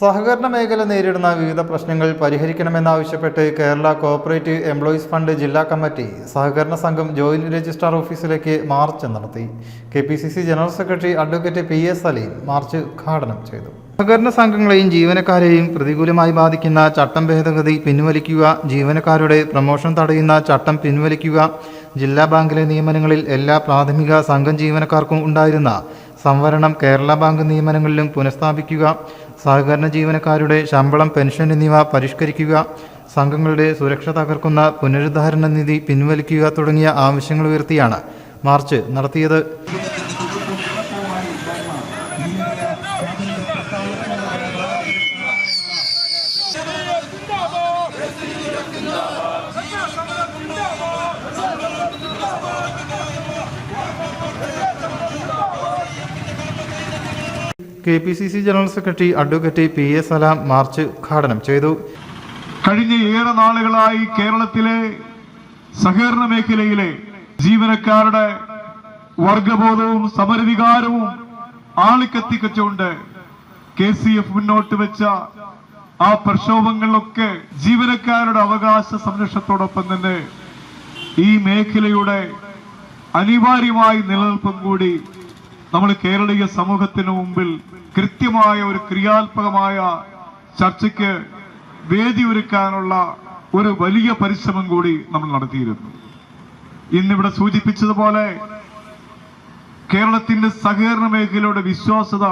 സഹകരണ മേഖല നേരിടുന്ന വിവിധ പ്രശ്നങ്ങൾ പരിഹരിക്കണമെന്നാവശ്യപ്പെട്ട് കേരള കോഓപ്പറേറ്റീവ് എംപ്ലോയീസ് ഫണ്ട് ജില്ലാ കമ്മിറ്റി സഹകരണ സംഘം ജോയിന്റ് രജിസ്ട്രാർ ഓഫീസിലേക്ക് മാർച്ച് നടത്തി. K P C C general secretary advocate P S Saleem march ഉദ്ഘാടനം ചെയ്തു. സഹകരണ സംഘങ്ങളെയും ജീവനക്കാരെയും പ്രതികൂലമായി ബാധിക്കുന്ന ചട്ടം ഭേദഗതി പിൻവലിക്കുക ജീവനക്കാരുടെ പ്രമോഷൻ തടയുന്ന ചട്ടം പിൻവലിക്കുക ജില്ലാ ബാങ്കിലെ നിയമനങ്ങളിൽ എല്ലാ പ്രാഥമിക സംഘം ജീവനക്കാർക്കും ഉണ്ടായിരുന്ന സംവരണം കേരള ബാങ്ക് നിയമനങ്ങളിലും പുനഃസ്ഥാപിക്കുക സഹകരണ ജീവനക്കാരുടെ ശമ്പളം പെൻഷൻ എന്നിവ പരിഷ്കരിക്കുക സംഘങ്ങളുടെ സുരക്ഷ തകർക്കുന്ന പുനരുദ്ധാരണ നിധി പിൻവലിക്കുക തുടങ്ങിയ ആവശ്യങ്ങൾ ഉയർത്തിയാണ് മാർച്ച് നടത്തിയത്. K P C C general secretary advocate P A Salam march ഉദ്ഘാടനം ചെയ്തു. കഴിഞ്ഞ ഏറെ നാളുകളായി കേരളത്തിലെ സഹകരണ മേഖലയിലെ ജീവനക്കാരുടെ വർഗബോധവും സമരവികാരവും ആളിക്കത്തിക്കച്ചുകൊണ്ട് കെ സി എഫ് മുന്നോട്ട് വെച്ച ആ പ്രക്ഷോഭങ്ങളിലൊക്കെ ജീവനക്കാരുടെ അവകാശ സംരക്ഷണത്തോടൊപ്പം തന്നെ ഈ മേഖലയുടെ അനിവാര്യമായി നിലനിൽപ്പും കൂടി നമ്മൾ കേരളീയ സമൂഹത്തിന് മുമ്പിൽ കൃത്യമായ ഒരു ക്രിയാത്മകമായ ചർച്ചയ്ക്ക് വേദി ഒരുക്കാനുള്ള ഒരു വലിയ പരിശ്രമം കൂടി നമ്മൾ നടത്തിയിരുന്നു. ഇന്നിവിടെ സൂചിപ്പിച്ചതുപോലെ കേരളത്തിന്റെ സഹകരണ മേഖലയുടെ വിശ്വാസത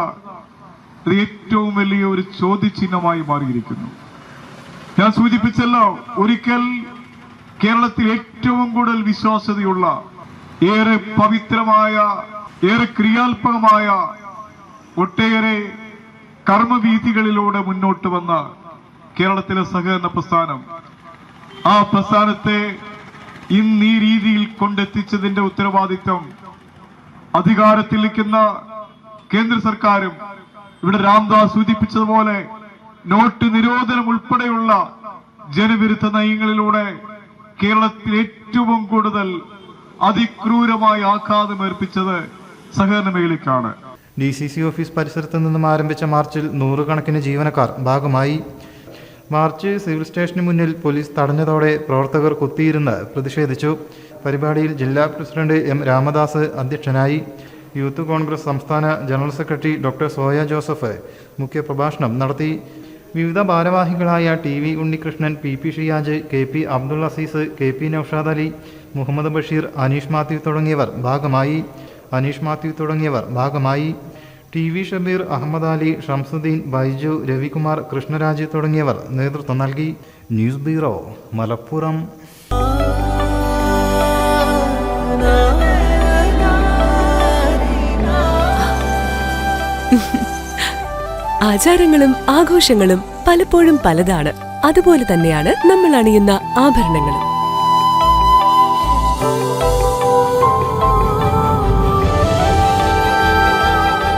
ഏറ്റവും വലിയ ഒരു ചോദ്യചിഹ്നമായി മാറിയിരിക്കുന്നു. ഞാൻ സൂചിപ്പിച്ചല്ലോ ഒരിക്കൽ കേരളത്തിൽ ഏറ്റവും കൂടുതൽ വിശ്വാസ്യതയുള്ള ഏറെ പവിത്രമായ ഏറെ ക്രിയാത്മകമായ ഒട്ടേറെ കർമ്മവീഥികളിലൂടെ മുന്നോട്ട് വന്ന കേരളത്തിലെ സഹകരണ പ്രസ്ഥാനം ആ പ്രസ്ഥാനത്തെ ഇന്ന് ഈ രീതിയിൽ കൊണ്ടെത്തിച്ചതിന്റെ ഉത്തരവാദിത്വം അധികാരത്തിൽ നിൽക്കുന്ന കേന്ദ്ര സർക്കാരും ഇവിടെ രാംദാസ് സൂചിപ്പിച്ചതുപോലെ നോട്ട് നിരോധനം ഉൾപ്പെടെയുള്ള ജനവിരുദ്ധ നയങ്ങളിലൂടെ കേരളത്തിൽ ഏറ്റവും കൂടുതൽ അതിക്രൂരമായി ആഘാതം ഏർപ്പിച്ചത് സഹകരണ മേഖലയ്ക്കാണ്. ഡി സി സി ഓഫീസ് പരിസരത്ത് നിന്നും ആരംഭിച്ച മാർച്ചിൽ നൂറുകണക്കിന് ജീവനക്കാർ ഭാഗമായി. മാർച്ച് സിവിൽ സ്റ്റേഷന് മുന്നിൽ പോലീസ് തടഞ്ഞതോടെ പ്രവർത്തകർ കുത്തിയിരുന്ന് പ്രതിഷേധിച്ചു. പരിപാടിയിൽ ജില്ലാ പ്രസിഡന്റ് എം രാമദാസ് അധ്യക്ഷനായി. യൂത്ത് കോൺഗ്രസ് സംസ്ഥാന general secretary doctor Soya Joseph മുഖ്യപ്രഭാഷണം നടത്തി. വിവിധ ഭാരവാഹികളായ T V Unnikrishnan P P Shiyaj K P Abdul Azeez K P Noushad Ali Muhammad Basheer Aneesh Mathew തുടങ്ങിയവർ ഭാഗമായി. അനീഷ് മാത്യു തുടങ്ങിയവർ ഭാഗമായി. ടി വി ഷബീർ അഹമ്മദ് അലി ഷംസുദ്ദീൻ ബൈജു രവികുമാർ കൃഷ്ണരാജ് തുടങ്ങിയവർ നേതൃത്വം നൽകി. News bureau Malappuram. ആചാരങ്ങളും ആഘോഷങ്ങളും പലപ്പോഴും പലതാണ്. അതുപോലെ തന്നെയാണ് നമ്മൾ അണിയുന്ന ആഭരണങ്ങളും.